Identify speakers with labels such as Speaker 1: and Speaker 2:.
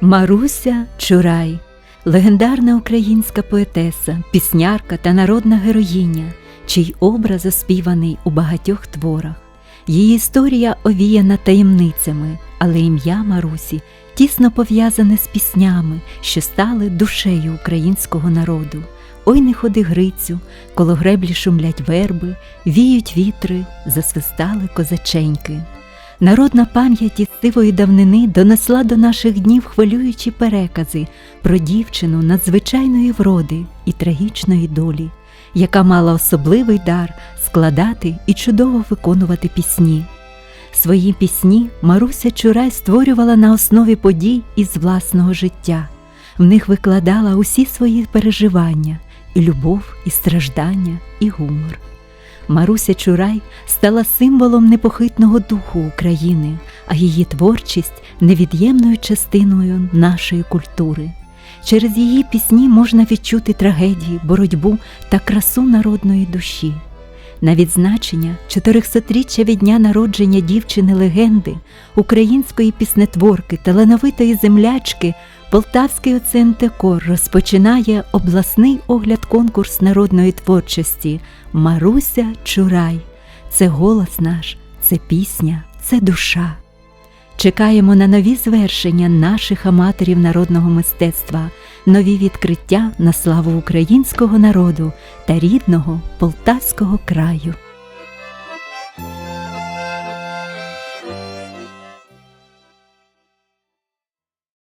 Speaker 1: Маруся Чурай легендарна українська поетеса, піснярка та народна героїня, чий образ оспіваний у багатьох творах. Її історія овіяна таємницями, але ім'я Марусі тісно пов'язане з піснями, що стали душею українського народу. Ой не ходи Грицю, коло греблі шумлять верби, віють вітри, засвистали козаченьки. Народна пам'ять із сивої давнини донесла до наших днів хвилюючі перекази про дівчину надзвичайної вроди і трагічної долі, яка мала особливий дар складати і чудово виконувати пісні. Свої пісні Маруся Чурай створювала на основі подій із власного життя. В них викладала усі свої переживання, і любов, і страждання, і гумор. Маруся Чурай стала символом непохитного духу України, а її творчість невід'ємною частиною нашої культури. Через її пісні можна відчути трагедії, боротьбу та красу народної душі. На відзначення 400-річчя від дня народження дівчини легенди, української піснетворки, талановитої землячки, Полтавський оцентекор розпочинає обласний огляд конкурс народної творчості Маруся Чурай. Це голос наш, це пісня, це душа. Чекаємо на нові звершення наших аматорів народного мистецтва, нові відкриття на славу українського народу та рідного полтавського краю.